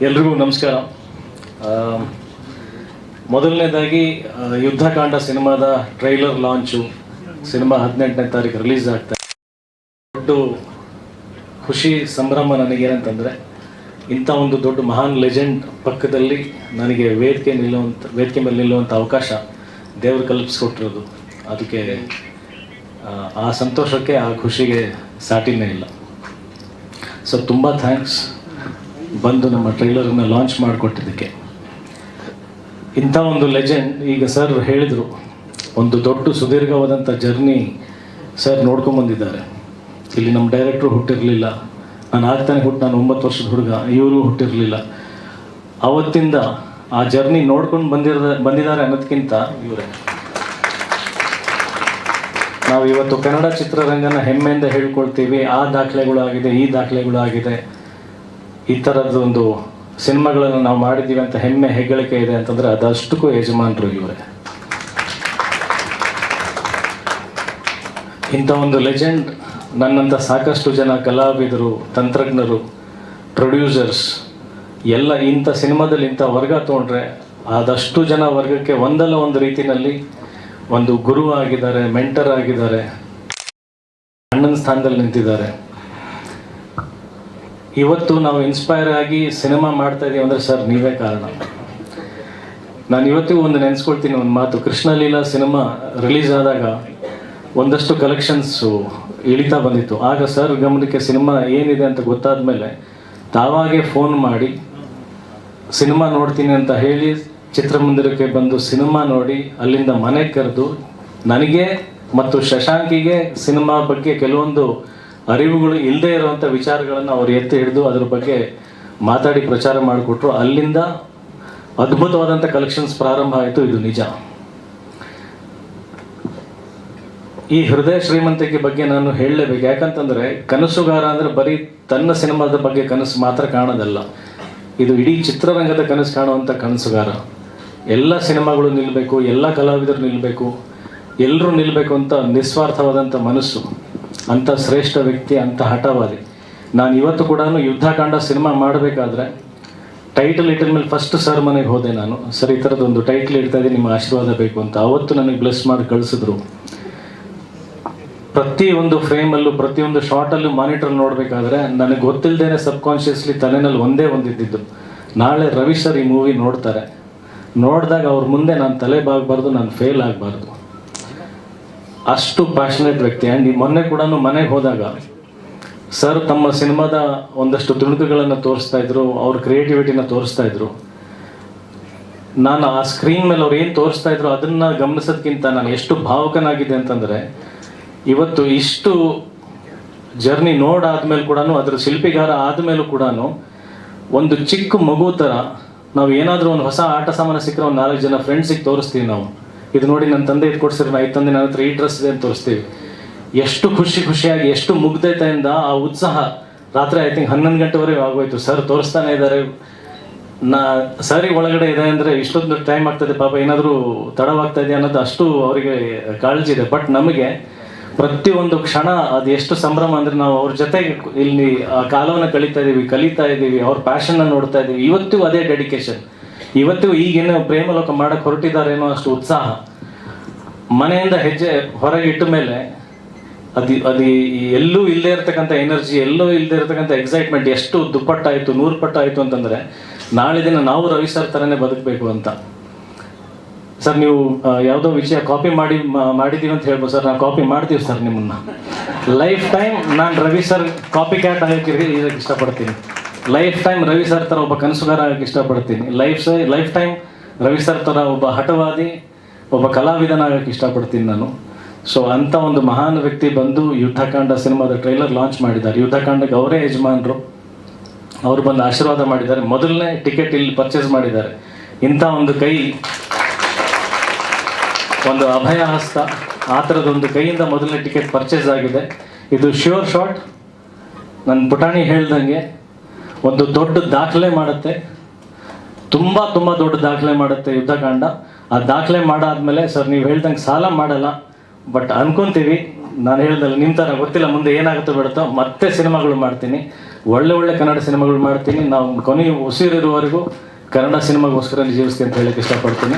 ಎಲ್ರಿಗೂ ನಮಸ್ಕಾರ. ಮೊದಲನೇದಾಗಿ ಯುದ್ಧಕಾಂಡ ಸಿನಿಮಾದ ಟ್ರೈಲರ್ ಲಾಂಚು ಸಿನಿಮಾ ಹದಿನೆಂಟನೇ ತಾರೀಕು ರಿಲೀಸ್ ಆಗ್ತಾ ದೊಡ್ಡ ಖುಷಿ ಸಂಭ್ರಮ ನನಗೇನಂತಂದರೆ ಇಂಥ ಒಂದು ದೊಡ್ಡ ಮಹಾನ್ ಲೆಜೆಂಡ್ ಪಕ್ಕದಲ್ಲಿ ನನಗೆ ವೇದಿಕೆ ನಿಲ್ಲುವಂಥ ವೇದಿಕೆ ಮೇಲೆ ನಿಲ್ಲುವಂಥ ಅವಕಾಶ ದೇವರು ಕಲ್ಪಿಸ್ಕೊಟ್ಟಿರೋದು. ಅದಕ್ಕೆ ಆ, ಸಂತೋಷಕ್ಕೆ ಆ ಖುಷಿಗೆ ಸಾಟಿನೇ ಇಲ್ಲ. ಸೊ ತುಂಬ ಥ್ಯಾಂಕ್ಸ್ ಬಂದು ನಮ್ಮ ಟ್ರೈಲರನ್ನು ಲಾಂಚ್ ಮಾಡಿಕೊಟ್ಟಿದ್ದಕ್ಕೆ. ಇಂಥ ಒಂದು ಲೆಜೆಂಡ್ ಈಗ ಸರ್ ಹೇಳಿದರು. ಒಂದು ದೊಡ್ಡ ಸುದೀರ್ಘವಾದಂಥ ಜರ್ನಿ ಸರ್ ನೋಡ್ಕೊಂಬಂದಿದ್ದಾರೆ ಇಲ್ಲಿ ನಮ್ಮ ಡೈರೆಕ್ಟ್ರು ಹುಟ್ಟಿರಲಿಲ್ಲ. ನಾನು ಆಗ್ತಾನೆ ಹುಟ್ಟು ನಾನು ಒಂಬತ್ತು ವರ್ಷದ ಹುಡುಗ, ಇವರು ಹುಟ್ಟಿರಲಿಲ್ಲ. ಅವತ್ತಿಂದ ಆ ಜರ್ನಿ ನೋಡ್ಕೊಂಡು ಬಂದಿರೋ ಬಂದಿದ್ದಾರೆ ಅನ್ನೋದಕ್ಕಿಂತ ಇವರೇ. ನಾವು ಇವತ್ತು ಕನ್ನಡ ಚಿತ್ರರಂಗನ ಹೆಮ್ಮೆಯಿಂದ ಹೇಳ್ಕೊಳ್ತೀವಿ, ಆ ದಾಖಲೆಗಳಾಗಿದೆ, ಈ ದಾಖಲೆಗಳು ಆಗಿದೆ ಈ ಥರದ್ದೊಂದು ಸಿನಿಮಾಗಳನ್ನು ನಾವು ಮಾಡಿದ್ದೀವಿ ಅಂತ ಹೆಮ್ಮೆ, ಹೆಗ್ಗಳಿಕೆ ಇದೆ ಅಂತಂದ್ರೆ ಅದಷ್ಟಕ್ಕೂ ಯಜಮಾನರು ಇವರೇ. ಇಂಥ ಒಂದು ಲೆಜೆಂಡ್, ನನ್ನಂಥ ಸಾಕಷ್ಟು ಜನ ಕಲಾವಿದರು, ತಂತ್ರಜ್ಞರು, ಪ್ರೊಡ್ಯೂಸರ್ಸ್, ಎಲ್ಲ ಇಂಥ ಸಿನಿಮಾದಲ್ಲಿ ಇಂಥ ವರ್ಗ ತೊಗೊಂಡ್ರೆ ಆದಷ್ಟು ಜನ ವರ್ಗಕ್ಕೆ ಒಂದಲ್ಲ ಒಂದು ರೀತಿಯಲ್ಲಿ ಒಂದು ಗುರು ಆಗಿದ್ದಾರೆ ಮೆಂಟರ್ ಆಗಿದ್ದಾರೆ, ಅಣ್ಣನ ಸ್ಥಾನದಲ್ಲಿ ನಿಂತಿದ್ದಾರೆ. ಇವತ್ತು ನಾವು ಇನ್ಸ್ಪೈರ್ ಆಗಿ ಸಿನಿಮಾ ಮಾಡ್ತಾ ಇದೀವಿ ಅಂದ್ರೆ ಸರ್, ನೀವೇ ಕಾರಣ. ನಾನು ಇವತ್ತಿಗೂ ಒಂದು ನೆನೆಸ್ಕೊಳ್ತೀನಿ ಒಂದು ಮಾತು. ಕೃಷ್ಣಲೀಲಾ ಸಿನಿಮಾ ರಿಲೀಸ್ ಆದಾಗ ಒಂದಷ್ಟು ಕಲೆಕ್ಷನ್ಸು ಇಳಿತಾ ಬಂದಿತ್ತು. ಆಗ ಸರ್, ಗಮನಕ್ಕೆ ಸಿನಿಮಾ ಏನಿದೆ ಅಂತ ಗೊತ್ತಾದ ಮೇಲೆ ತಾವಾಗೆ ಫೋನ್ ಮಾಡಿ ಸಿನಿಮಾ ನೋಡ್ತೀನಿ ಅಂತ ಹೇಳಿ ಚಿತ್ರಮಂದಿರಕ್ಕೆ ಬಂದು ಸಿನಿಮಾ ನೋಡಿ, ಅಲ್ಲಿಂದ ಮನೆಗೆ ಕರೆದು, ನನಗೆ ಮತ್ತು ಶಶಾಂಕಿಗೆ ಸಿನಿಮಾ ಬಗ್ಗೆ ಕೆಲವೊಂದು ಅರಿವುಗಳು ಇಲ್ಲದೆ ಇರುವಂಥ ವಿಚಾರಗಳನ್ನು ಅವರು ಎತ್ತಿ ಹಿಡಿದು ಅದ್ರ ಬಗ್ಗೆ ಮಾತಾಡಿ ಪ್ರಚಾರ ಮಾಡಿಕೊಟ್ರು. ಅಲ್ಲಿಂದ ಅದ್ಭುತವಾದಂಥ ಕಲೆಕ್ಷನ್ಸ್ ಪ್ರಾರಂಭ ಆಯಿತು, ಇದು ನಿಜ. ಈ ಹೃದಯ ಶ್ರೀಮಂತಿಕೆ ಬಗ್ಗೆ ನಾನು ಹೇಳಲೇಬೇಕು. ಯಾಕಂತಂದ್ರೆ ಕನಸುಗಾರ ಅಂದ್ರೆ ಬರೀ ತನ್ನ ಸಿನಿಮಾದ ಬಗ್ಗೆ ಕನಸು ಮಾತ್ರ ಕಾಣೋದಲ್ಲ. ಇದು ಇಡೀ ಚಿತ್ರರಂಗದ ಕನಸು ಕಾಣುವಂಥ ಕನಸುಗಾರ. ಎಲ್ಲ ಸಿನಿಮಾಗಳು ನಿಲ್ಲಬೇಕು ಎಲ್ಲ ಕಲಾವಿದರು ನಿಲ್ಲಬೇಕು ಎಲ್ಲರೂ ನಿಲ್ಲಬೇಕು ಅಂತ ನಿಸ್ವಾರ್ಥವಾದಂಥ ಮನಸ್ಸು. ಅಂಥ ಶ್ರೇಷ್ಠ ವ್ಯಕ್ತಿ, ಅಂಥ ಹಠವಾದಿ. ನಾನು ಇವತ್ತು ಕೂಡ ಯುದ್ಧಕಾಂಡ ಸಿನಿಮಾ ಮಾಡಬೇಕಾದ್ರೆ ಟೈಟಲ್ ಇಟ್ಟಿದ ಮೇಲೆ ಫಸ್ಟ್ ಸರ್ ಮನೆಗೆ ಹೋದೆ ನಾನು. ಸರ್, ಈ ಥರದ್ದೊಂದು ಟೈಟಲ್ ಇಡ್ತಾ ಇದ್ದೀನಿ ನಿಮ್ಮ ಆಶೀರ್ವಾದ ಬೇಕು ಅಂತ. ಅವತ್ತು ನನಗೆ ಬ್ಲೆಸ್ ಮಾಡಿ ಕಳಿಸಿದ್ರು. ಪ್ರತಿ ಒಂದು ಫ್ರೇಮಲ್ಲೂ, ಪ್ರತಿಯೊಂದು ಶಾರ್ಟಲ್ಲೂ ಮಾನಿಟರ್ ನೋಡಬೇಕಾದ್ರೆ ನನಗೆ ಗೊತ್ತಿಲ್ಲದೇನೆ ಸಬ್ ಕಾನ್ಷಿಯಸ್ಲಿ ತಲೆನಲ್ಲಿ ಒಂದೇ ಒಂದಿದ್ದು ನಾಳೆ ರವಿ ಸರ್ ಈ ಮೂವಿ ನೋಡ್ತಾರೆ. ನೋಡಿದಾಗ ಅವ್ರ ಮುಂದೆ ನಾನು ತಲೆ ಬಾಗಬಾರ್ದು, ನಾನು ಫೇಲ್ ಆಗಬಾರ್ದು. ಅಷ್ಟು ಪ್ಯಾಷನೇಟ್ ವ್ಯಕ್ತಿ. ಆ್ಯಂಡ್ ಈ ಮೊನ್ನೆ ಕೂಡ ಮನೆಗೆ ಹೋದಾಗ ಸರ್ ತಮ್ಮ ಸಿನಿಮಾದ ಒಂದಷ್ಟು ತುಣುಕುಗಳನ್ನು ತೋರಿಸ್ತಾ ಇದ್ರು, ಅವ್ರ ಕ್ರಿಯೇಟಿವಿಟಿನ ತೋರಿಸ್ತಾ ಇದ್ರು. ನಾನು ಆ ಸ್ಕ್ರೀನ್ ಮೇಲೆ ಅವ್ರು ಏನು ತೋರಿಸ್ತಾ ಇದ್ರು ಅದನ್ನ ಗಮನಿಸೋದ್ಕಿಂತ ನಾನು ಎಷ್ಟು ಭಾವುಕನಾಗಿದೆ ಅಂತಂದ್ರೆ, ಇವತ್ತು ಇಷ್ಟು ಜರ್ನಿ ನೋಡಾದ್ಮೇಲೆ ಕೂಡ ಅದ್ರ ಶಿಲ್ಪಿಗಾರ ಆದ್ಮೇಲೂ ಕೂಡ ಒಂದು ಚಿಕ್ಕ ಮಗು ಥರ ನಾವು ಏನಾದರೂ ಒಂದು ಹೊಸ ಆಟ ಸಾಮಾನು ಸಿಕ್ಕರೆ ಒಂದು ನಾಲ್ಕು ಜನ ಫ್ರೆಂಡ್ಸಿಗೆ ತೋರಿಸ್ತೀವಿ ನಾವು. ಇದು ನೋಡಿ ನನ್ನ ತಂದೆ ಇದು ಕೊಡ್ಸಿರಿ ನಾ ತಂದೆ ನನ್ನ ಹತ್ರ ಈ ಡ್ರೆಸ್ ಇದೆ ಅಂತ ತೋರಿಸ್ತೀವಿ. ಎಷ್ಟು ಖುಷಿ ಖುಷಿಯಾಗಿ, ಎಷ್ಟು ಮುಗ್ಧತೆಯಿಂದ ಆ ಉತ್ಸಾಹ. ರಾತ್ರಿ ಐ ತಿಂಕ್ ಹನ್ನೊಂದು ಗಂಟೆವರೆಗೆ ಆಗೋಯ್ತು. ಸರ್ ತೋರಿಸ್ತಾನೆ ಇದ್ದಾರೆ. ನಾ ಸರಿ ಒಳಗಡೆ ಇದೆ ಅಂದರೆ ಇಷ್ಟೊಂದು ಟೈಮ್ ಆಗ್ತದೆ. ಪಾಪ ಏನಾದರೂ ತಡವಾಗ್ತಾ ಇದೆ ಅನ್ನೋದು ಅಷ್ಟು ಅವರಿಗೆ ಕಾಳಜಿ ಇದೆ. ಬಟ್ ನಮಗೆ ಪ್ರತಿಯೊಂದು ಕ್ಷಣ ಅದು ಎಷ್ಟು ಸಂಭ್ರಮ ಅಂದ್ರೆ ನಾವು ಅವ್ರ ಜೊತೆಗೆ ಇಲ್ಲಿ ಆ ಕಾಲವನ್ನು ಕಳೀತಾ ಇದೀವಿ, ಕಲಿತಾ ಇದ್ದೀವಿ ಅವ್ರ ಪ್ಯಾಷನ್ನ ನೋಡ್ತಾ ಇದ್ದೀವಿ ಇವತ್ತು ಅದೇ ಡೆಡಿಕೇಶನ್ ಇವತ್ತಿಗೂ ಈಗೇನು ಪ್ರೇಮಲೋಕ ಮಾಡಕ್ಕೆ ಹೊರಟಿದ್ದಾರೇನೋ ಅಷ್ಟು ಉತ್ಸಾಹ. ಮನೆಯಿಂದ ಹೆಜ್ಜೆ ಹೊರಗೆ ಇಟ್ಟ ಮೇಲೆ ಅದು ಅದು ಎಲ್ಲೂ ಇಲ್ಲದೆ ಇರತಕ್ಕಂಥ ಎನರ್ಜಿ ಎಲ್ಲೂ ಇಲ್ಲದೆ ಇರತಕ್ಕಂಥ ಎಕ್ಸೈಟ್ಮೆಂಟ್ ಎಷ್ಟು ದುಪ್ಪಟ್ಟಾಯಿತು ನೂರು ಪಟ್ಟಾಯಿತು ಅಂತಂದರೆ, ನಾಳೆ ದಿನ ನಾವು ರವಿ ಸರ್ ಥರನೇ ಬದುಕಬೇಕು ಅಂತ. ಸರ್ ನೀವು ಯಾವುದೋ ವಿಷಯ ಕಾಪಿ ಮಾಡಿ ಮಾಡಿದ್ದೀವಿ ಅಂತ ಹೇಳ್ಬೋದು. ಸರ್ ನಾವು ಕಾಪಿ ಮಾಡ್ತೀವಿ ಸರ್ ನಿಮ್ಮನ್ನ. ಲೈಫ್ ಟೈಮ್ ನಾನು ರವಿ ಸರ್ ಕಾಪಿ ಕ್ಯಾಟ್ ಆಗಕ್ಕೆ ಇಷ್ಟಪಡ್ತೀನಿ. ಲೈಫ್ ಟೈಮ್ ರವಿ ಸರ್ ಥರ ಒಬ್ಬ ಕನಸುಗಾರ ಆಗಕ್ಕೆ ಇಷ್ಟಪಡ್ತೀನಿ life life time Ravi sir ಥರ ಒಬ್ಬ ಹಠವಾದಿ, ಒಬ್ಬ ಕಲಾವಿದನಾಗಕ್ಕೆ ಇಷ್ಟಪಡ್ತೀನಿ ನಾನು. ಸೊ ಅಂಥ ಒಂದು ಮಹಾನ್ ವ್ಯಕ್ತಿ ಬಂದು ಯುದ್ಧಕಾಂಡ ಸಿನಿಮಾದ ಟ್ರೈಲರ್ ಲಾಂಚ್ ಮಾಡಿದ್ದಾರೆ. ಯುದ್ಧಕಾಂಡಕ್ಕೆ ಅವರೇ ಯಜಮಾನರು. ಅವರು ಬಂದು ಆಶೀರ್ವಾದ ಮಾಡಿದ್ದಾರೆ. ಮೊದಲನೇ ಟಿಕೆಟ್ ಇಲ್ಲಿ ಪರ್ಚೇಸ್ ಮಾಡಿದ್ದಾರೆ. ಇಂಥ ಒಂದು ಕೈ, ಒಂದು ಅಭಯ ಹಸ್ತ, ಆ ಥರದೊಂದು ಕೈಯಿಂದ ಮೊದಲನೇ ಟಿಕೆಟ್ ಪರ್ಚೇಸ್ ಆಗಿದೆ. ಇದು ಶ್ಯೂರ್ ಶಾಟ್ ನನ್ನ ಪುಟಾಣಿ ಹೇಳ್ದಂಗೆ ಒಂದು ದೊಡ್ಡ ದಾಖಲೆ ಮಾಡುತ್ತೆ. ತುಂಬ ತುಂಬ ದೊಡ್ಡ ದಾಖಲೆ ಮಾಡುತ್ತೆ ಯುದ್ಧಕಾಂಡ. ಆ ದಾಖಲೆ ಮಾಡಾದ್ಮೇಲೆ ಸರ್, ನೀವು ಹೇಳ್ದಂಗೆ ಸಾಲ ಮಾಡಲ್ಲ. ಬಟ್ ಅನ್ಕೊಂತೀವಿ. ನಾನು ಹೇಳ್ದಲ್ಲ ನಿಮ್ಮ ಗೊತ್ತಿಲ್ಲ, ಮುಂದೆ ಏನಾಗುತ್ತೋ ಬಿಡುತ್ತೋ, ಮತ್ತೆ ಸಿನಿಮಾಗಳು ಮಾಡ್ತೀನಿ. ಒಳ್ಳೆ ಒಳ್ಳೆ ಕನ್ನಡ ಸಿನಿಮಾಗಳು ಮಾಡ್ತೀನಿ. ನಾವು ಕೊನೆ ಉಸಿರಿರುವವರೆಗೂ ಕನ್ನಡ ಸಿನಿಮಾಗೋಸ್ಕರ ಜೀವಿಸ್ತೀನಿ ಅಂತ ಹೇಳಕ್ಕೆ ಇಷ್ಟಪಡ್ತೀನಿ.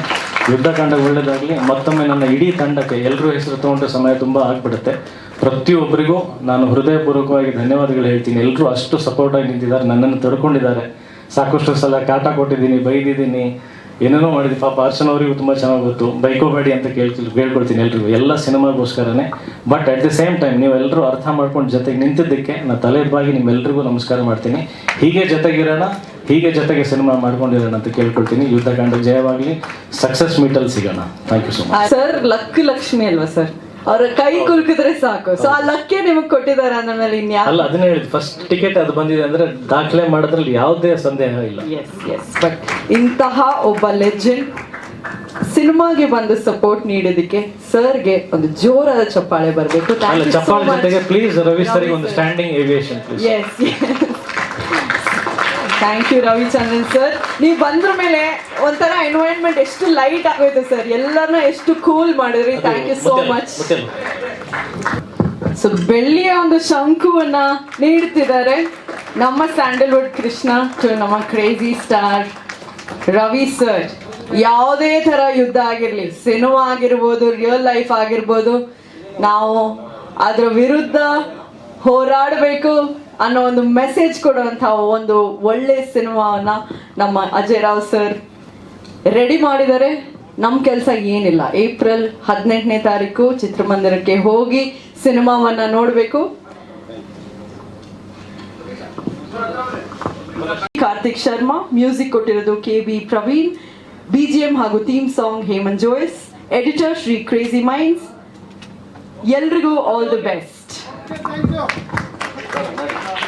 ಯುದ್ಧಕಾಂಡ ಒಳ್ಳೆಯದಾಗಲಿ ಮತ್ತೊಮ್ಮೆ ನನ್ನ ಇಡೀ ತಂಡಕ್ಕೆ ಎಲ್ಲರೂ ಹೆಸರು ತೊಗೊಂಡ್ರೆ ಸಮಯ ತುಂಬ ಆಗ್ಬಿಡುತ್ತೆ. ಪ್ರತಿಯೊಬ್ಬರಿಗೂ ನಾನು ಹೃದಯಪೂರ್ವಕವಾಗಿ ಧನ್ಯವಾದಗಳು ಹೇಳ್ತೀನಿ. ಎಲ್ಲರೂ ಅಷ್ಟು ಸಪೋರ್ಟಾಗಿ ನಿಂತಿದ್ದಾರೆ, ನನ್ನನ್ನು ತಡ್ಕೊಂಡಿದ್ದಾರೆ. ಸಾಕಷ್ಟು ಸಲ ಕಾಟ ಕೊಟ್ಟಿದ್ದೀನಿ, ಬೈದಿದ್ದೀನಿ. ಏನೇನೋ ಮಾಡಿದ್ವಿ ಪಾಪ ಅರ್ಚನ್ ಅವರಿಗೂ ತುಂಬ ಚೆನ್ನಾಗಿ ಗೊತ್ತು. ಬೈಕೋಬೇಡಿ ಅಂತ ಕೇಳ್ತಿ ಕೇಳ್ಕೊಳ್ತೀನಿ ಎಲ್ರಿಗೂ, ಎಲ್ಲ ಸಿನಿಮಾಗೋಸ್ಕರನೇ. But at the same time ನೀವೆಲ್ಲರೂ ಅರ್ಥ ಮಾಡ್ಕೊಂಡು ಜೊತೆಗೆ ನಿಂತಿದ್ದಕ್ಕೆ ನಾನು ತಲೆ ಬಾಗಿ ನಿಮ್ಮೆಲ್ರಿಗೂ ನಮಸ್ಕಾರ ಮಾಡ್ತೀನಿ. ಹೀಗೆ ಜೊತೆಗಿರೋಣ, ಹೀಗೆ ಜೊತೆಗೆ ಸಿನಿಮಾ ಮಾಡ್ಕೊಂಡಿರೋಣ ಅಂತ ಕೇಳ್ಕೊಳ್ತೀನಿ. ಯುದ್ಧಕಾಂಡ ಜಯವಾಗಲಿ ಸಕ್ಸಸ್ ಮೀಟಲ್ ಸಿಗೋಣ. Thank you so much sir luck Lakshmi ಅಲ್ವಾ ಸರ್ ಅವ್ರ ಕೈ ಕುಲ್ಕಿದ್ರೆ ಸಾಕು. ಸೊ ಆ ಲಕ್ಕೆ ನಿಮಗ್ ಕೊಟ್ಟಿದ್ದಾರೆ ಅಂದ್ಮೇಲೆ ಇನ್ಯಾ ಅಲ್ಲ ಅದನ್ನ ಹೇಳಿದ್ ಫಸ್ಟ್ ಟಿಕೆಟ್ ಅದು ಬಂದಿದೆ ಅಂದ್ರೆ ದಾಖಲೆ ಮಾಡೋದ್ರಲ್ಲಿ ಯಾವುದೇ ಸಂದೇಹ ಇಲ್ಲ. ಎಸ್ ಎಸ್ ಬಟ್ ಇಂತಹ ಒಬ್ಬ ಲೆಜೆಂಡ್ ಸಿನಿಮಾಗೆ ಬಂದು ಸಪೋರ್ಟ್ ನೀಡೋದಕ್ಕೆ ಸರ್ಗೆ ಒಂದು ಜೋರಾದ ಚಪ್ಪಾಳೆ ಬರಬೇಕು. ಅಲ್ಲ ಚಪ್ಪಾಳೆ ಜೊತೆಗೆ ಪ್ಲೀಸ್ ರವಿ ಸರಿಗೆ ಒಂದು standing ovation please yes thank you Ravichandran sir ನೀವು ಬಂದ್ರ ಮೇಲೆ ಒಂಥರ ಎನ್ವೈರನ್ಮೆಂಟ್ ಎಷ್ಟು ಲೈಟ್ ಆಗೋಯ್ತು ಸರ್ ಎಲ್ಲರನ್ನ ಎಷ್ಟು ಕೂಲ್ ಮಾಡಿದ್ರಿ. Thank you so much so ಬೆಳ್ಳಿಯ ಒಂದು ಶಂಕುವನ್ನ ನೀಡ್ತಿದ್ದಾರೆ. ನಮ್ಮ ಸ್ಯಾಂಡಲ್ವುಡ್ ಕೃಷ್ಣ ಟು ನಮ್ಮ ಕ್ರೇಜಿ ಸ್ಟಾರ್ ರವಿ ಸರ್ ಯಾವುದೇ ಥರ ಯುದ್ಧ ಆಗಿರಲಿ ಸಿನಿಮಾ ಆಗಿರ್ಬೋದು ರಿಯಲ್ ಲೈಫ್ ಆಗಿರ್ಬೋದು ನಾವು ಅದರ ವಿರುದ್ಧ ಹೋರಾಡಬೇಕು. ಅನ್ನೋ ಒಂದು ಮೆಸೇಜ್ ಕೊಡುವಂಥ ಒಂದು ಒಳ್ಳೆ ಸಿನಿಮಾವನ್ನ ನಮ್ಮ ಅಜಯ್ ರಾವ್ ಸರ್ ರೆಡಿ ಮಾಡಿದರೆ ನಮ್ಮ ಕೆಲಸ ಏನಿಲ್ಲ. ಏಪ್ರಿಲ್ ಹದಿನೆಂಟನೇ ತಾರೀಕು ಚಿತ್ರಮಂದಿರಕ್ಕೆ ಹೋಗಿ ಸಿನಿಮಾವನ್ನ ನೋಡಬೇಕು. ಕಾರ್ತಿಕ್ ಶರ್ಮಾ ಮ್ಯೂಸಿಕ್ ಕೊಟ್ಟಿರೋದು ಕೆ ಬಿ ಪ್ರವೀಣ್ ಬಿಜಿಎಂ ಹಾಗೂ theme song Hemanth Jois editor Shri Crazy Minds ಎಲ್ರಿಗೂ ಆಲ್ ದಿ ಬೆಸ್ಟ್ Danke.